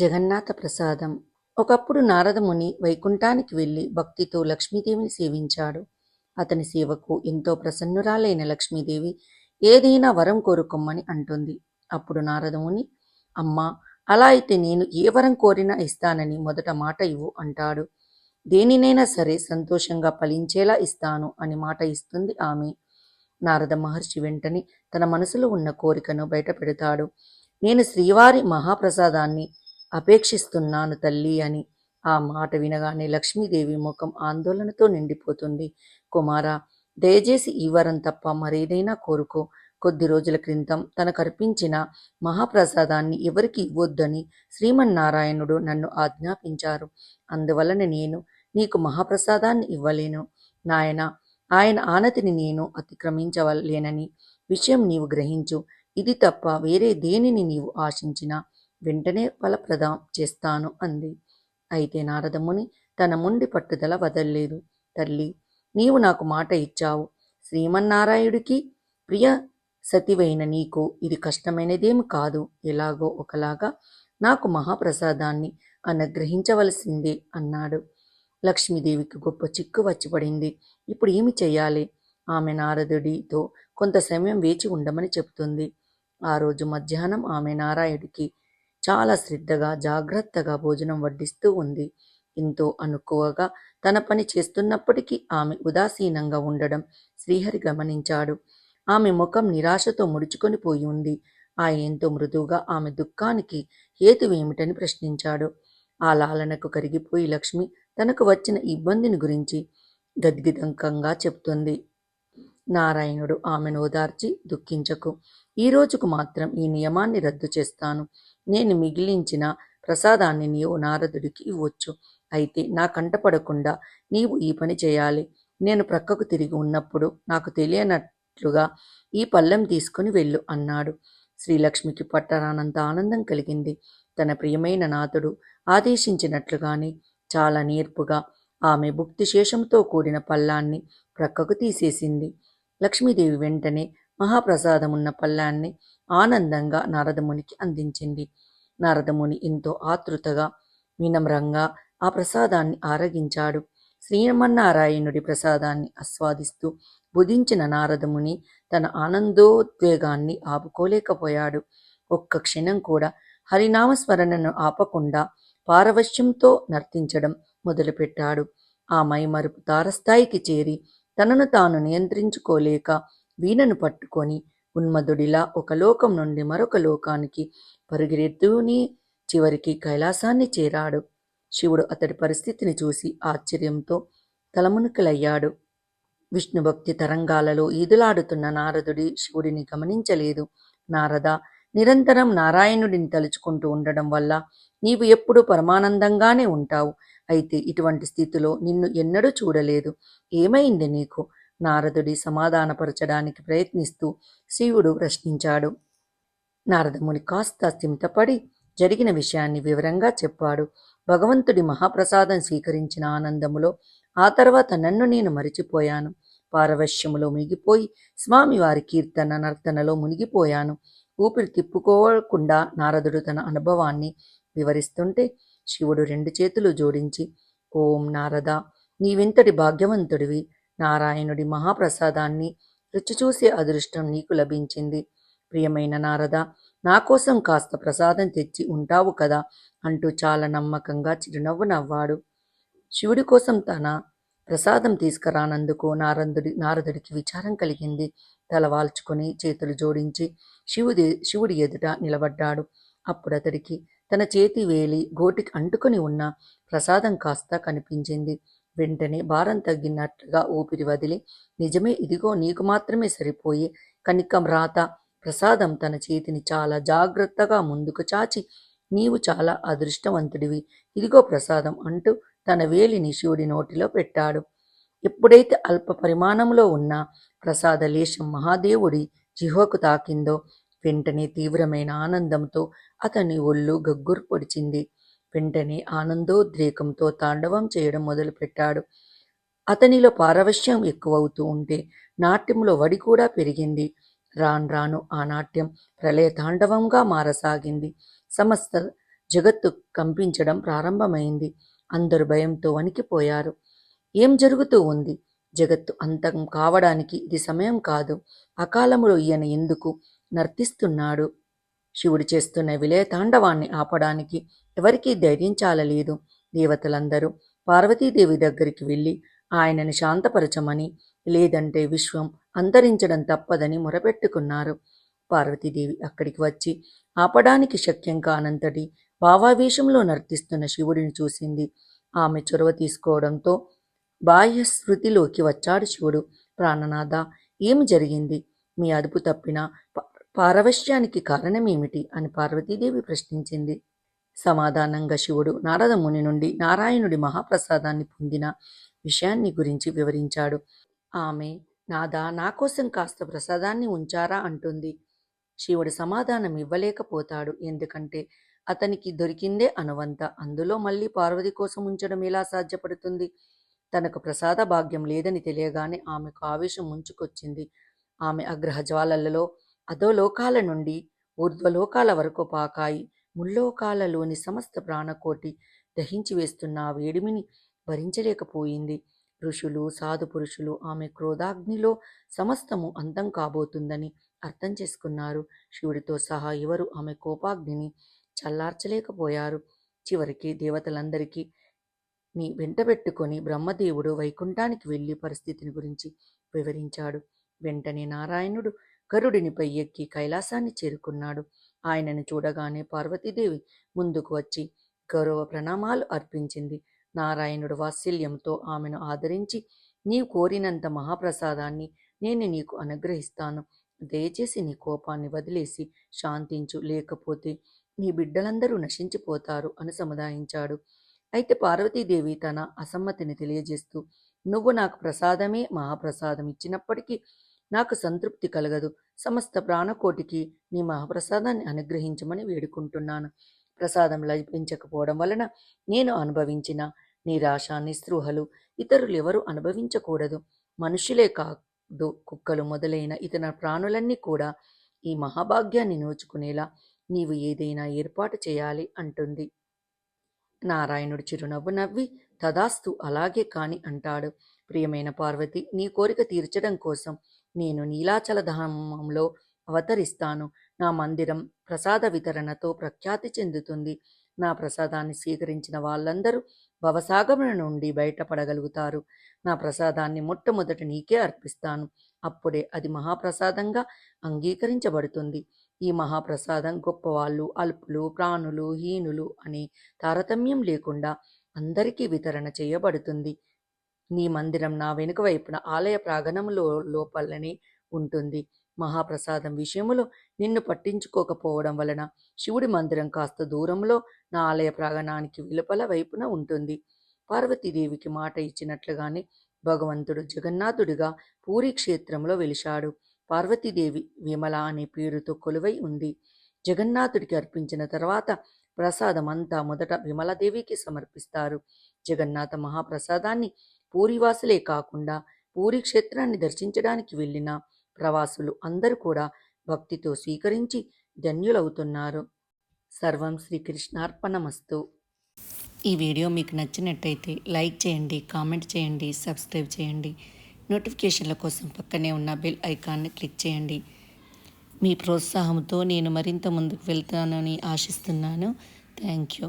జగన్నాథ ప్రసాదం ఒకప్పుడు నారదముని వైకుంఠానికి వెళ్ళి భక్తితో లక్ష్మీదేవిని సేవించాడు. అతని సేవకు ఎంతో ప్రసన్నురాలైన లక్ష్మీదేవి ఏదైనా వరం కోరుకోమని అంటుంది. అప్పుడు నారదముని అమ్మా అలా అయితే నేను ఏ వరం కోరినా ఇస్తానని మొదట మాట ఇవ్వు అంటాడు. దేనినైనా సరే సంతోషంగా ఫలించేలా ఇస్తాను అని మాట ఇస్తుంది ఆమె. నారద మహర్షి వెంటనే తన మనసులో ఉన్న కోరికను బయటపెడతాడు. నేను శ్రీవారి మహాప్రసాదాన్ని అపేక్షిస్తున్నాను తల్లి అని. ఆ మాట వినగానే లక్ష్మీదేవి ముఖం ఆందోళనతో నిండిపోతుంది. కుమారా దయచేసి ఈ వరం తప్ప మరేదైనా కోరుకో. కొద్ది రోజుల క్రితం తనకు అర్పించిన మహాప్రసాదాన్ని ఎవరికి ఇవ్వొద్దని శ్రీమన్నారాయణుడు నన్ను ఆజ్ఞాపించారు. అందువలన నేను నీకు మహాప్రసాదాన్ని ఇవ్వలేను. నాయన ఆయన ఆనతిని నేను అతిక్రమించవలేనని విషయం నీవు గ్రహించు. ఇది తప్ప వేరే దేనిని నీవు ఆశించినా? వెంటనే ఫలప్రదం చేస్తాను అంది. అయితే నారదముని తన ముండి పట్టుదల వదల్లేదు. తల్లి నీవు నాకు మాట ఇచ్చావు. శ్రీమన్నారాయుడికి ప్రియ సతివైన నీకు ఇది కష్టమైనదేమి కాదు. ఎలాగో ఒకలాగా నాకు మహాప్రసాదాన్ని అనుగ్రహించవలసిందే అన్నాడు. లక్ష్మీదేవికి గొప్ప చిక్కు వచ్చి పడింది. ఇప్పుడు ఏమి చెయ్యాలి? ఆమె నారదుడితో కొంత సమయం వేచి ఉండమని చెబుతుంది ఆ రోజు మధ్యాహ్నం ఆమె నారాయుడికి చాలా శ్రద్ధగా జాగ్రత్తగా భోజనం వడ్డిస్తూ ఉంది. ఎంతో అనుకువగా తన పని చేస్తున్నప్పటికీ ఆమె ఉదాసీనంగా ఉండడం శ్రీహరి గమనించాడు. ఆమె ముఖం నిరాశతో ముడుచుకొని పోయి ఉంది. ఆయన ఎంతో మృదువుగా ఆమె దుఃఖానికి హేతువేమిటని ప్రశ్నించాడు. ఆ లాలనకు కరిగిపోయి లక్ష్మి తనకు వచ్చిన ఇబ్బందిని గురించి గద్గిదంకంగా చెప్తుంది. నారాయణుడు ఆమెను ఓదార్చి దుఃఖించకు. ఈ రోజుకు మాత్రం ఈ నియమాన్ని రద్దు చేస్తాను. నేను మిగిలించిన ప్రసాదాన్ని నీవు నారదుడికి ఇవ్వచ్చు. అయితే నా కంటపడకుండా నీవు ఈ పని చేయాలి. నేను ప్రక్కకు తిరిగి ఉన్నప్పుడు నాకు తెలియనట్లుగా ఈ పళ్ళెం తీసుకుని వెళ్ళు అన్నాడు. శ్రీలక్ష్మికి పట్టరానంత ఆనందం కలిగింది. తన ప్రియమైన నాథుడు ఆదేశించినట్లుగానే చాలా నేర్పుగా ఆమె భుక్తి శేషంతో కూడిన పల్లాన్ని ప్రక్కకు తీసేసింది. లక్ష్మీదేవి వెంటనే మహాప్రసాదమున్న పళ్ళాన్ని ఆనందంగా నారదమునికి అందించింది. నారదముని ఎంతో ఆతృతగా వినమ్రంగా ఆ ప్రసాదాన్ని ఆరగించాడు. శ్రీమన్నారాయణుడి ప్రసాదాన్ని ఆస్వాదిస్తూ బుధించిన నారదముని తన ఆనందోద్వేగాన్ని ఆపుకోలేకపోయాడు. ఒక్క క్షణం కూడా హరినామస్మరణను ఆపకుండా పారవశ్యంతో నర్తించడం మొదలుపెట్టాడు. ఆ మైమరుపు తారస్థాయికి చేరి తనను తాను నియంత్రించుకోలేక వీణను పట్టుకొని ఉన్మదుడిలా ఒక లోకం నుండి మరొక లోకానికి పరుగెడుతూనే చివరికి కైలాసాన్ని చేరాడు. శివుడు అతడి పరిస్థితిని చూసి ఆశ్చర్యంతో తలమునుకలయ్యాడు. విష్ణుభక్తి తరంగాలలో ఈదులాడుతున్న నారదుడి శివుడిని గమనించలేదు. నారద నిరంతరం నారాయణుడిని తలుచుకుంటూ ఉండడం వల్ల నీవు ఎప్పుడూ పరమానందంగానే ఉంటావు. అయితే ఇటువంటి స్థితిలో నిన్ను ఎన్నడూ చూడలేదు. ఏమైంది నీకు? నారదుడి సమాధానపరచడానికి ప్రయత్నిస్తూ శివుడు ప్రశ్నించాడు. నారదముని కాస్త స్థిమితపడి జరిగిన విషయాన్ని వివరంగా చెప్పాడు. భగవంతుడి మహాప్రసాదం స్వీకరించిన ఆనందములో ఆ తర్వాత నన్ను నేను మరిచిపోయాను. పారవశ్యములో మునిగిపోయి స్వామివారి కీర్తన నర్తనలో మునిగిపోయాను. ఊపిరి తిప్పుకోకుండా నారదుడు తన అనుభవాన్ని వివరిస్తుంటే శివుడు రెండు చేతులు జోడించి ఓం నారద నీవింతటి భాగ్యవంతుడివి? నారాయణుడి మహాప్రసాదాన్ని రుచి చూసే అదృష్టం నీకు లభించింది. ప్రియమైన నారద నా కోసం కాస్త ప్రసాదం తెచ్చి ఉంటావు కదా అంటూ చాలా నమ్మకంగా చిరునవ్వు నవ్వాడు. శివుడి కోసం తన ప్రసాదం తీసుకురానందుకు నారందుడి నారదుడికి విచారం కలిగింది. తల వాల్చుకొని చేతులు జోడించి శివుడి శివుడి ఎదుట నిలబడ్డాడు. అప్పుడు అతడికి తన చేతి వేలి గోటికి అంటుకొని ఉన్న ప్రసాదం కాస్త కనిపించింది. వెంటనే భారం తగ్గినట్లుగా ఊపిరి వదిలి నిజమే ఇదిగో నీకు మాత్రమే సరిపోయి కనికం రాత ప్రసాదం తన చేతిని చాలా జాగ్రత్తగా ముందుకు చాచి నీవు చాలా అదృష్టవంతుడివి. ఇదిగో ప్రసాదం అంటూ తన వేలిని శివుడి నోటిలో పెట్టాడు. ఎప్పుడైతే అల్ప పరిమాణంలో ఉన్న ప్రసాద లేశం మహాదేవుడి జిహ్వకు తాకిందో వెంటనే తీవ్రమైన ఆనందంతో అతని ఒళ్ళు గగ్గురు పొడిచింది. వెంటనే ఆనందోద్రేకంతో తాండవం చేయడం మొదలుపెట్టాడు. అతనిలో పారవశ్యం ఎక్కువవుతూ ఉంటే నాట్యంలో వడి కూడా పెరిగింది. రాను రాను ఆ నాట్యం ప్రళయ తాండవంగా మారసాగింది. సమస్త జగత్తు కంపించడం ప్రారంభమైంది. అందరూ భయంతో వణికిపోయారు. ఏం జరుగుతూ ఉంది? జగత్తు అంతం కావడానికి ఇది సమయం కాదు. అకాలములో ఈయన ఎందుకు నర్తిస్తున్నాడు? శివుడు చేస్తున్న విలయతాండవాన్ని ఆపడానికి ఎవరికీ ధైర్యం చాలలేదు. దేవతలందరూ పార్వతీదేవి దగ్గరికి వెళ్ళి ఆయనని శాంతపరచమని లేదంటే విశ్వం అంతరించడం తప్పదని మొరపెట్టుకున్నారు. పార్వతీదేవి అక్కడికి వచ్చి ఆపడానికి శక్యం కానంతటి భావావేశంలో నర్తిస్తున్న శివుడిని చూసింది. ఆమె చొరవ తీసుకోవడంతో బాహ్య స్మృతిలోకి వచ్చాడు శివుడు. ప్రాణనాథ ఏమి జరిగింది? మీ అదుపు తప్పిన ప- పారవశ్యానికి కారణమేమిటి అని పార్వతీదేవి ప్రశ్నించింది. సమాధానంగా శివుడు నారదముని నుండి నారాయణుడి మహాప్రసాదాన్ని పొందిన విషయాన్ని గురించి వివరించాడు. ఆమె నాదా నా కోసం కాస్త ప్రసాదాన్ని ఉంచారా అంటుంది. శివుడు సమాధానం ఇవ్వలేకపోతాడు. ఎందుకంటే అతనికి దొరికిందే అనువంత. అందులో మళ్ళీ పార్వతి కోసం ఉంచడం ఎలా సాధ్యపడుతుంది? తనకు ప్రసాద భాగ్యం లేదని తెలియగానే ఆమెకు ఆవేశం ముంచుకొచ్చింది. ఆమె అగ్రహ జ్వాలలలో అధోలోకాల నుండి ఊర్ధ్వలోకాల వరకు పాకాయి ముల్లోకాలలోని సమస్త ప్రాణకోటి దహించి వేస్తున్న ఆ వేడిమిని భరించలేకపోయింది. ఋషులు సాధు పురుషులు ఆమె క్రోధాగ్నిలో సమస్తము అంతం కాబోతుందని అర్థం చేసుకున్నారు. శివుడితో సహా ఎవరు ఆమె కోపాగ్నిని చల్లార్చలేకపోయారు. చివరికి దేవతలందరికీ ని వెంటబెట్టుకొని బ్రహ్మదేవుడు వైకుంఠానికి వెళ్ళి పరిస్థితిని గురించి వివరించాడు. వెంటనే నారాయణుడు గరుడినిపై ఎక్కి కైలాసాన్ని చేరుకున్నాడు. ఆయనను చూడగానే పార్వతీదేవి ముందుకు వచ్చి గౌరవ ప్రణామాలు అర్పించింది. నారాయణుడు వాత్సల్యంతో ఆమెను ఆదరించి నీవు కోరినంత మహాప్రసాదాన్ని నేను నీకు అనుగ్రహిస్తాను. దయచేసి నీ కోపాన్ని వదిలేసి శాంతించు. లేకపోతే నీ బిడ్డలందరూ నశించిపోతారు అని సముదాయించాడు. అయితే పార్వతీదేవి తన అసమ్మతిని తెలియజేస్తూ నువ్వు నాకు ప్రసాదమే మహాప్రసాదం ఇచ్చినప్పటికీ నాకు సంతృప్తి కలగదు. సమస్త ప్రాణకోటికి నీ మహాప్రసాదాన్ని అనుగ్రహించమని వేడుకుంటున్నాను. ప్రసాదం లభించకపోవడం వలన నేను అనుభవించిన నిరాశ నిస్పృహలు ఇతరులు ఎవరు అనుభవించకూడదు. మనుషులే కాదు కుక్కలు మొదలైన ఇతర ప్రాణులన్నీ కూడా ఈ మహాభాగ్యాన్ని నోచుకునేలా నీవు ఏదైనా ఏర్పాటు చేయాలి అంటుంది. నారాయణుడు చిరునవ్వు నవ్వి తదాస్తు అలాగే కాని అంటాడు. ప్రియమైన పార్వతి నీ కోరిక తీర్చడం కోసం నేను నీలాచల ధామంలో అవతరిస్తాను. నా మందిరం ప్రసాద వితరణతో ప్రఖ్యాతి చెందుతుంది. నా ప్రసాదాన్ని స్వీకరించిన వాళ్ళందరూ భవసాగముల నుండి బయటపడగలుగుతారు. నా ప్రసాదాన్ని మొట్టమొదట నీకే అర్పిస్తాను. అప్పుడే అది మహాప్రసాదంగా అంగీకరించబడుతుంది. ఈ మహాప్రసాదం గొప్పవాళ్ళు అల్పులు ప్రాణులు హీనులు అనే తారతమ్యం లేకుండా అందరికీ వితరణ చేయబడుతుంది. నీ మందిరం నా వెనుక వైపున ఆలయ ప్రాంగణంలో లోపలనే ఉంటుంది. మహాప్రసాదం విషయములో నిన్ను పట్టించుకోకపోవడం వలన శివుడి మందిరం కాస్త దూరంలో నా ఆలయ ప్రాంగణానికి వెలుపల వైపున ఉంటుంది. పార్వతీదేవికి మాట ఇచ్చినట్లుగానే భగవంతుడు జగన్నాథుడిగా పూరి క్షేత్రంలో వెలిశాడు. పార్వతీదేవి విమల అనే పేరుతో కొలువై ఉంది. జగన్నాథుడికి అర్పించిన తర్వాత ప్రసాదం అంతా మొదట విమలాదేవికి సమర్పిస్తారు. జగన్నాథ మహాప్రసాదాన్ని పూరివాసులే కాకుండా పూరి క్షేత్రాన్ని దర్శించడానికి వెళ్ళిన ప్రవాసులు అందరూ కూడా భక్తితో స్వీకరించి ధన్యులవుతున్నారు. సర్వం శ్రీకృష్ణార్పణమస్తు. ఈ వీడియో మీకు నచ్చినట్టయితే లైక్ చేయండి కామెంట్ చేయండి సబ్స్క్రైబ్ చేయండి. నోటిఫికేషన్ల కోసం పక్కనే ఉన్న బెల్ ఐకాన్ని క్లిక్ చేయండి. మీ ప్రోత్సాహంతో నేను మరింత ముందుకు వెళ్తానని ఆశిస్తున్నాను. Thank you.